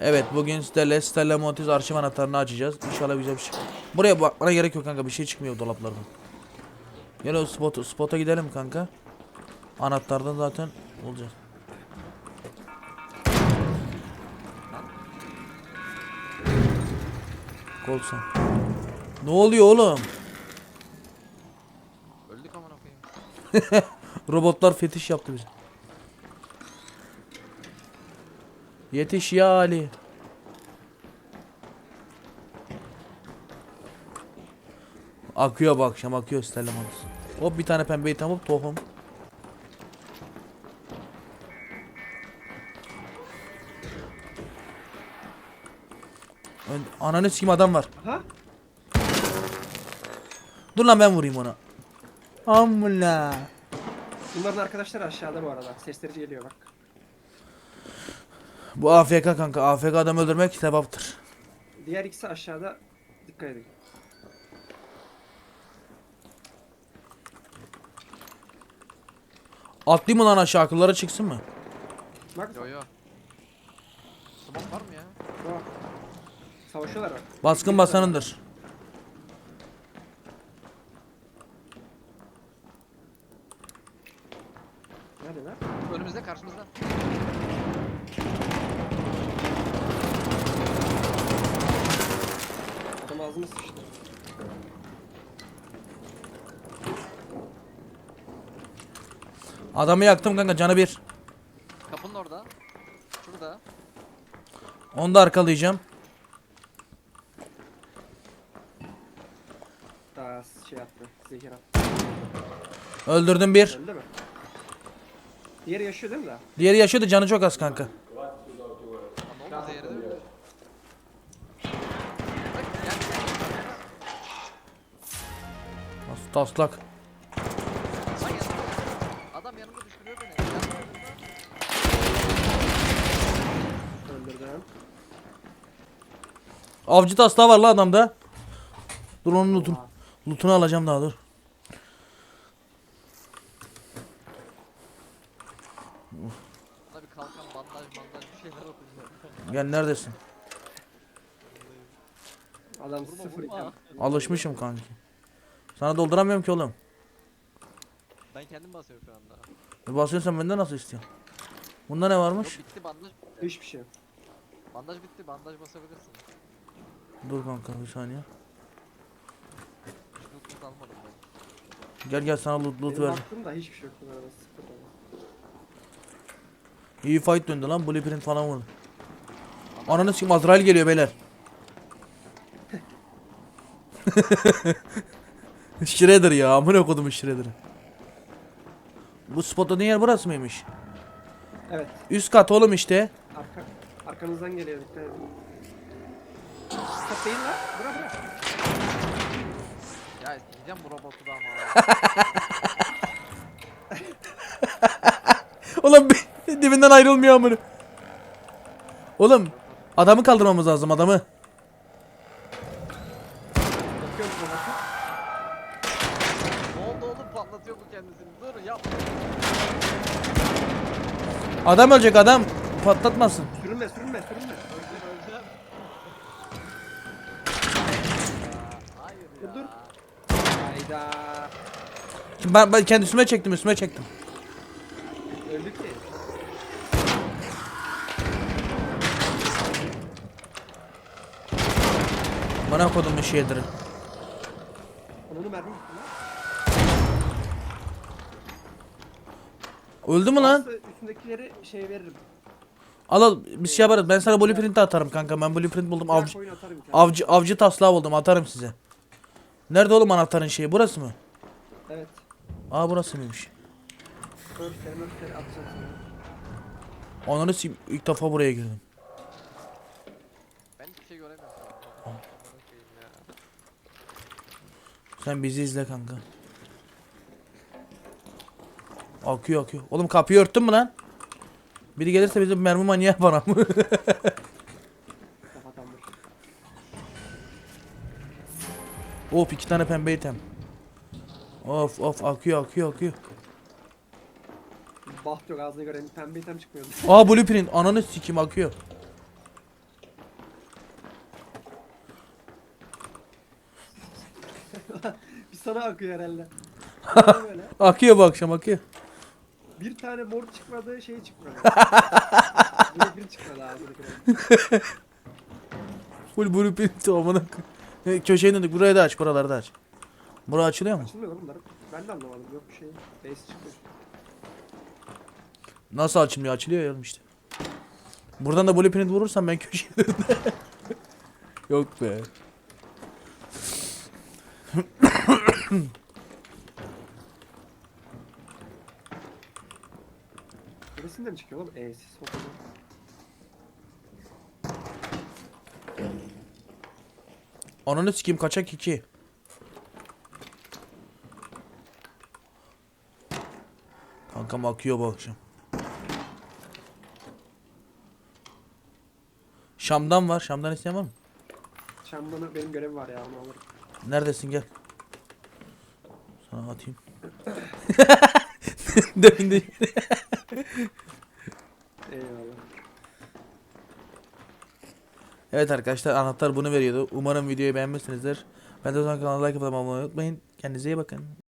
Evet bugün Stella, Stella Montiz arşiv anahtarını açacağız. İnşallah güzel bir şey. Buraya bakmana gerek yok kanka bir şey çıkmıyor dolaplardan. Gel o spot, spota gidelim kanka. Anahtardan zaten olacak. Kolsan. Ne oluyor oğlum? Öldük amına koyayım. Robotlar fetiş yaptı bize. Yetiş ya Ali. Akıyor bu akşam akıyor Stella Montiz. Hop bir tane pembeyi tamam tohum. Ön- Ananı sikeyim adam var. Ha? Dur lan ben vurayım ona. Amına. Bunların arkadaşları aşağıda bu arada. Sesleri geliyor bak. Bu AFK kanka. AFK adam öldürmek sevaptır. Diğer ikisi aşağıda. Dikkat edin. Atlayayım mı lan aşağı akıllara çıksın mı? Bak. Yo yo. Smoke var mı ya? Bak. Savaşıyorlar bak. Baskın basanındır. Nerede lan? Önümüzde karşımızda. Sıçtı. Adamı yaktım kanka canı bir. Kapının orada. Şurada. Onu da arkalayacağım. Daha şey attı. Zehir attı. Öldürdüm bir. Öldü mü? Diğeri yaşıyor değil mi daha? Diğeri yaşıyordu canı çok az kanka. Taslak. Adam yanımda düşürüyor beni. Öldürdüm. Avcı taslağı var la adamda. Dur onun lootunu, lootunu alacağım daha dur. Bir kalkan, bandaj, bandaj bir şeyler okuyacağım. Gel neredesin? Adam sıfır. Alışmışım kanki. Sana dolduramıyorum ki oğlum. Ben kendim basıyorum şu anda. E basıyorsan benden nasıl istiyorsun? Bunda ne Yok varmış? bitti bandaj. Hiçbir şey. yok. Bandaj bitti, bandaj basabilirsin. Dur kanka bir saniye. Hiç loot'unu almadım ben. Gel gel sana loot, loot Benim ver. aklımda hiçbir şey yok. sıfır. İyi fight döndü lan. Blueprint falan vurdu. Ananı sikeyim Azrail geliyor beyler. Shredder ya. Amına kodum Shredder'ı. Bu spotladığın yer burası mıymış? Evet. Üst kat oğlum işte. Arka, arkanızdan geliyor dikkat edin. Stop değil lan. Bırak bırak. Ya isteyeceğim bu robotu da ama. Oğlum bir- dibinden ayrılmıyor amına. Oğlum adamı kaldırmamız lazım adamı. Bakıyorum oğlum patlatıyor bu kendisini. Dur yapma. Adam ölecek adam. Patlatmasın. Sürünme sürünme sürünme. Öleceğim öleceğim. Ya, Hayır ya. Dur. Hayda. Ben, ben kendi üstüme çektim üstüme çektim. Öldük ki. Bana kodum Shredder'ı. Onu mermi gitti lan. Öldü mü lan? Varsa Üstündekileri şey veririm. Al al biz şey yaparız. Ben sana blueprint atarım kanka. Ben blueprint buldum. Avcı. Avcı, Oyun atarım bir tane. avcı, avcı taslağı buldum. Atarım size. Nerede oğlum anahtarın şeyi? Burası mı? Evet. Aa burası mıymış? Örfleri mörfleri atacağım sana. Ananı sikeyim. ilk defa buraya girdim. Ben hiçbir şey göremiyorum. Sen bizi izle kanka. Akıyor akıyor. Oğlum kapıyı örttün mü lan? Biri gelirse bizim mermi manyağı bana mı? of iki tane pembe item. Of of akıyor akıyor akıyor. Baht yok ağzına göre pembe item çıkmıyor. Aa blueprint ananı sikim akıyor. bir sana akıyor herhalde. akıyor bu akşam akıyor. Bir tane mor çıkmadı şey çıkmadı. Böyle bir çıkmadı abi. Full blueprint amına koy- E, Köşeyi döndük. Burayı da aç. Buraları da aç. Bura açılıyor mu? Açılmıyor lan bunlar. Ben de anlamadım. Yok bir şey. Base çıktı. Nasıl açılmıyor? Açılıyor ya oğlum işte. Buradan da blueprint vurursam ben köşeye döndüm. Yok be. Neresinden çıkıyor oğlum? E'siz fotoğraf. Ananı sikeyim kaçak 2. Kankam akıyor bu akşam. Şam'dan var. Şam'dan isteyen var mı? Şamdan'ı benim görevim var ya onu alırım. Neredesin gel. Sana atayım. Döndü. Evet arkadaşlar anahtar bunu veriyordu. Umarım videoyu beğenmişsinizdir. Ben de o zaman kanala like atıp abone olmayı unutmayın. Kendinize iyi bakın.